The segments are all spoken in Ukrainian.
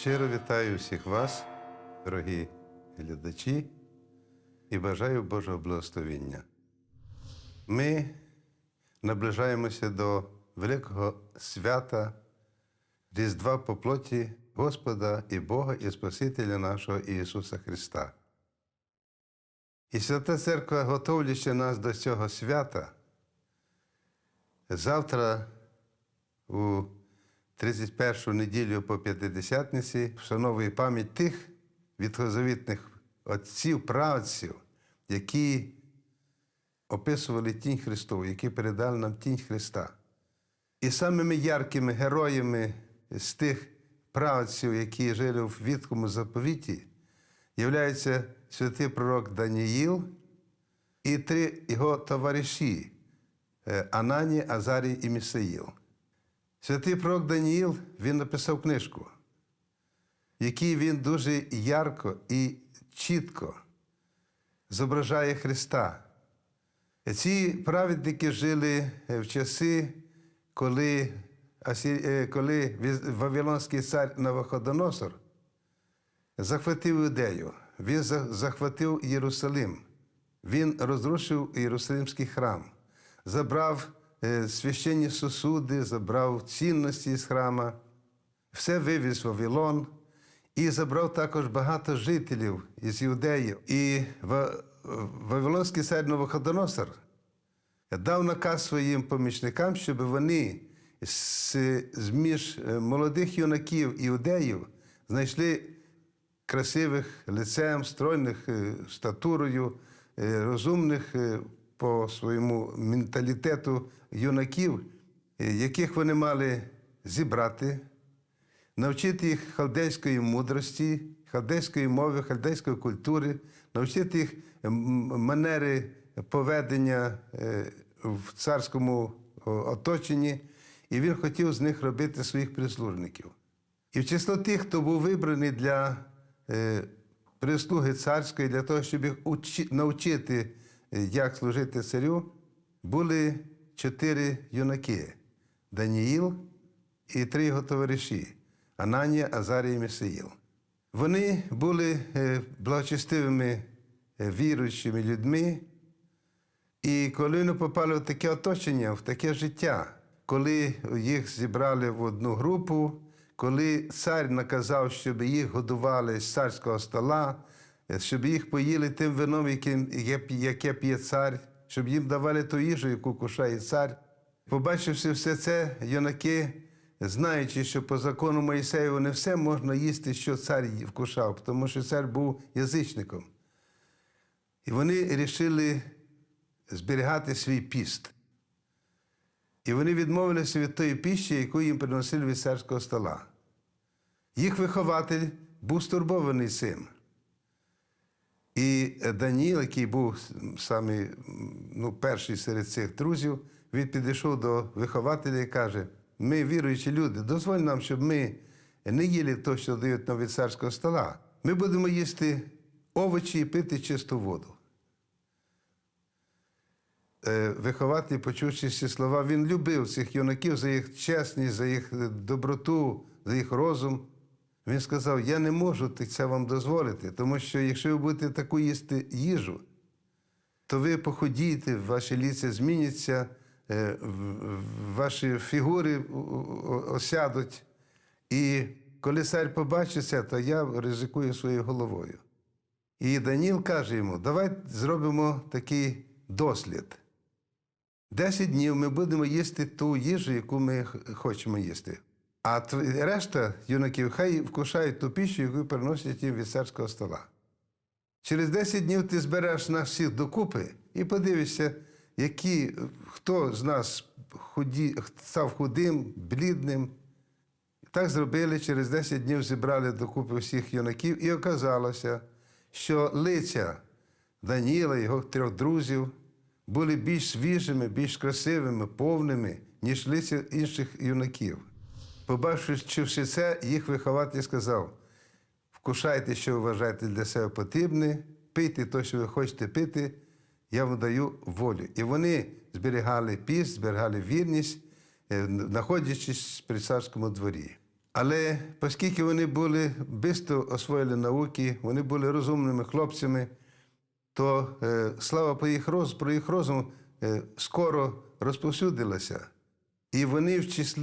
Щиро вітаю всіх вас, дорогі глядачі, і бажаю Божого благословення. Ми наближаємося до великого свята Різдва по плоті Господа і Бога і Спасителя нашого Ісуса Христа. І Свята Церква, готовлячи нас до цього свята, завтра у 31 неділю по П'ятидесятниці вшановує пам'ять тих відхозавітних отців, праотців, які описували тінь Христову, які передали нам тінь Христа. І самими яркими героями з тих праотців, які жили в Віткому заповіті, являються святий пророк Даніїл і три його товариші е, Анані, Азарій і Місаїл. Святий пророк Даніїл він написав книжку, в якій він дуже ярко і чітко зображає Христа. Ці праведники жили в часи, коли, е, коли Вавилонський цар Навуходоносор захватив Ідею, він захватив Єрусалим, він розрушив Єрусалимський храм, забрав е, священні сосуди, забрав цінності з храма, все вивіз в Вавилон і забрав також багато жителів із Іудеї. І Ва- Вавилонський цар Новоходоносор дав наказ своїм помічникам, щоб вони з, між е, молодих юнаків іудеїв знайшли красивих лицем, стройних е, статурою, е, розумних е, по своєму менталітету юнаків, е, яких вони мали зібрати, навчити їх халдейської мудрості, халдейської мови, халдейської культури, навчити їх манери поведення е, в царському оточенні, і він хотів з них робити своїх прислужників. І в число тих, хто був вибраний для е, прислуги царської, для того, щоб їх навчити, як служити царю, були чотири юнаки: Даніїл і три його товариші Ананія, Азарія і Місаїл. Вони були е, благочестивими е, віруючими людьми, і коли вони попали в таке оточення, в таке життя, коли їх зібрали в одну групу, коли цар наказав, щоб їх годували з царського стола, е, щоб їх поїли тим вином, яким- яке п'є цар, щоб їм давали ту їжу, яку кушає цар. Побачивши все це, юнаки, знаючи, що по закону Моїсеєву не все можна їсти, що цар вкушав, тому що цар був язичником. І вони вирішили зберігати свій піст. І вони відмовилися від тої піщі, яку їм приносили від царського стола. Їх вихователь був стурбований цим. І Даніїл, який був самий, ну, перший серед цих друзів, він підійшов до вихователя і каже: ми, віруючі люди, дозволь нам, щоб ми не їли те, що дають нам від царського стола. Ми будемо їсти овочі і пити чисту воду. Е, Вихователь, почувши ці слова, він любив цих юнаків за їх чесність, за їх е, доброту, за їх розум. Він сказав: Я не можу це вам дозволити, тому що якщо ви будете таку їсти їжу, то ви похудієте, ваші ліця зміняться, е, ваші фігури осядуть. І коли цар побачить це, то я ризикую своєю головою. І Даніл каже йому: давай зробимо такий дослід. Десять днів ми будемо їсти ту їжу, яку ми хочемо їсти. А решта юнаків хай вкушають ту піщу, яку приносять їм від царського стола. Через 10 днів ти збереш нас всіх докупи і подивишся, які, хто з нас худі, став худим, блідним. Так зробили, через 10 днів зібрали докупи всіх юнаків, і оказалося, що лиця Даніла його трьох друзів були більш свіжими, більш красивими, повними, ніж лиця інших юнаків. Побачивши це, їх вихователь сказав: вкушайте, що ви вважаєте для себе потрібне, пийте те, що ви хочете пити, я вам даю волю. І вони зберігали піст, зберігали вірність, е, знаходячись при царському дворі. Але оскільки вони були швидко освоїли науки, вони були розумними хлопцями, то е, слава про їх розум е, скоро розповсюдилася. І вони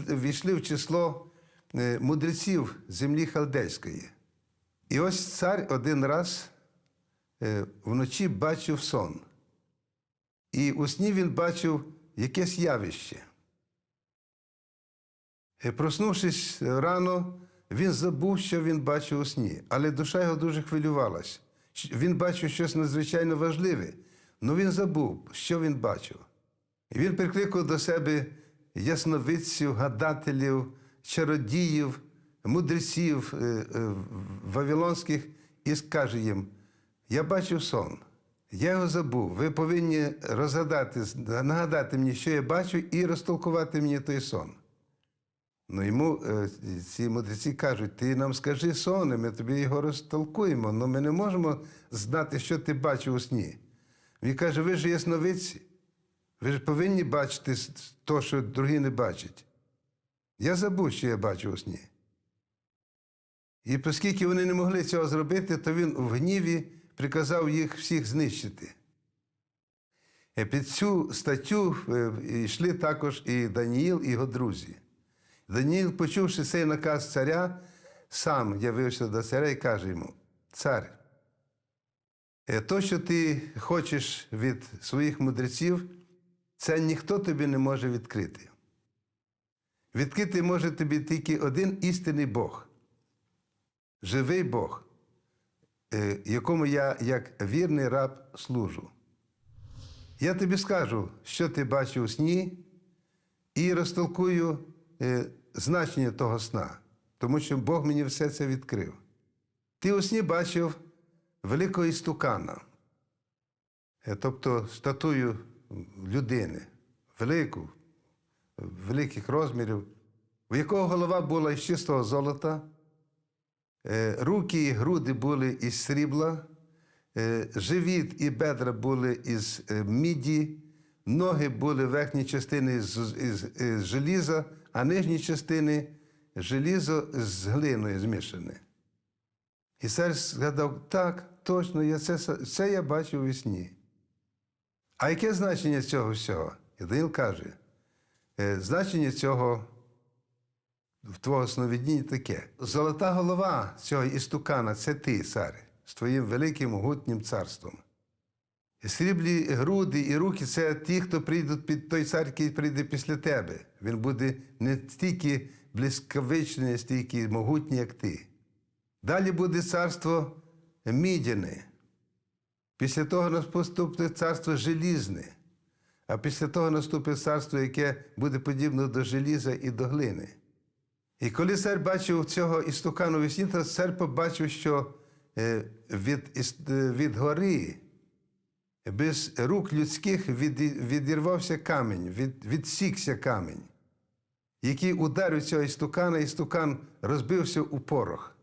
війшли в число е, мудреців землі халдейської. І ось цар один раз е, вночі бачив сон. І у сні він бачив якесь явище. Е, Проснувшись рано, він забув, що він бачив у сні, але душа його дуже хвилювалась. Він бачив щось надзвичайно важливе, але він забув, що він бачив. І він прикликав до себе ясновидців, гадателів, чародіїв, мудреців е, е, вавилонських і скаже їм: Я бачив сон, я його забув. Ви повинні розгадати, нагадати мені, що я бачу, і розтолкувати мені той сон. Ну йому е, ці мудреці кажуть, ти нам скажи сон, і ми тобі його розтолкуємо, але ми не можемо знати, що ти бачив у сні. Він каже, ви ж ясновидці, ви ж повинні бачити те, що другі не бачать. Я забув, що я бачив у сні. І оскільки вони не могли цього зробити, то він в гніві приказав їх всіх знищити. Е, Під цю статтю е, йшли також і Даніїл, і його друзі. Даніїл, почувши цей наказ царя, сам явився до царя і каже йому: Цар, е, то, що ти хочеш від своїх мудреців, це ніхто тобі не може відкрити. Відкрити може тобі тільки один істинний Бог, живий Бог, е, якому я, як вірний раб, служу. Я тобі скажу, що ти бачив у сні, і розтолкую е, значення того сна, тому що Бог мені все це відкрив. Ти у сні бачив великого істукана, е, тобто статую людини, велику, великих розмірів, в якого голова була із чистого золота, е, руки і груди були із срібла, е, живіт і бедра були із е, міді, ноги були верхні частини з, із, із желіза, а нижні частини желізо з глиною змішане. І цар згадав, так, точно, я це, це я бачив у сні. А яке значення цього всього? І Даніл каже, «Е, значення цього в твого сновидінні таке. Золота голова цього істукана це ти, цар, з твоїм великим могутнім царством. І Сріблі груди і руки це ті, хто прийдуть під той цар, який прийде після тебе. Він буде не стільки блискавичний, стільки могутній, як ти. Далі буде царство мідяне. Після того наступить царство желізне, а після того наступить царство, яке буде подібне до желіза і до глини. І коли цар бачив цього істукану весні, то цар побачив, що е, від, е, від гори без рук людських відірвався камінь, від, відсікся камінь, який ударив цього істукана, істукан розбився у порох.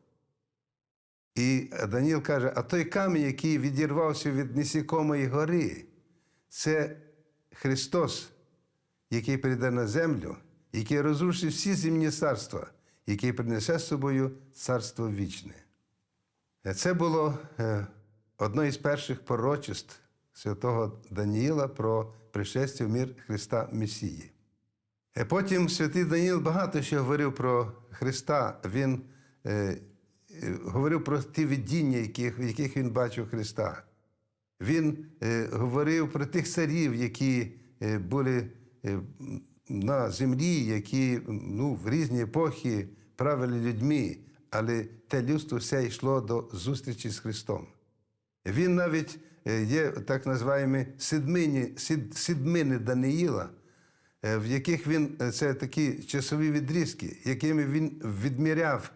І Даніл каже: а той камінь, який відірвався від несікомої гори, це Христос, який прийде на землю, який розрушить всі земні царства, який принесе з собою царство вічне. Це було е, одне із перших пророчеств святого Даніїла про пришестя в мір Христа Месії. Е, Потім святий Даніїл багато що говорив про Христа. Він е, е, говорив про ті видіння, яких, в яких він бачив Христа. Він е, говорив про тих царів, які е, були е, на землі, які ну, в різні епохи правили людьми, але те людство все йшло до зустрічі з Христом. Він навіть е, є так називаємо седмині, сід- седмини Даниїла, е, в яких він е, це такі часові відрізки, якими він відміряв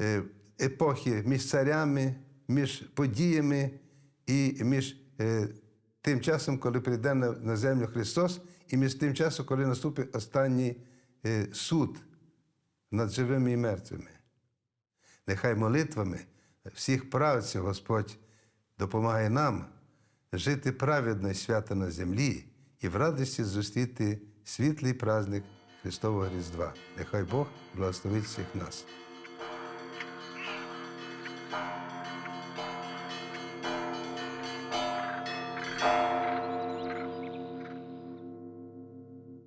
е, епохи між царями, між подіями і між е, тим часом, коли прийде на, землю Христос, і між тим часом, коли наступить останній е, суд над живими і мертвими. Нехай молитвами всіх правців Господь допомагає нам жити праведно і свято на землі і в радості зустріти світлий праздник Христового Різдва. Нехай Бог благословить всіх нас.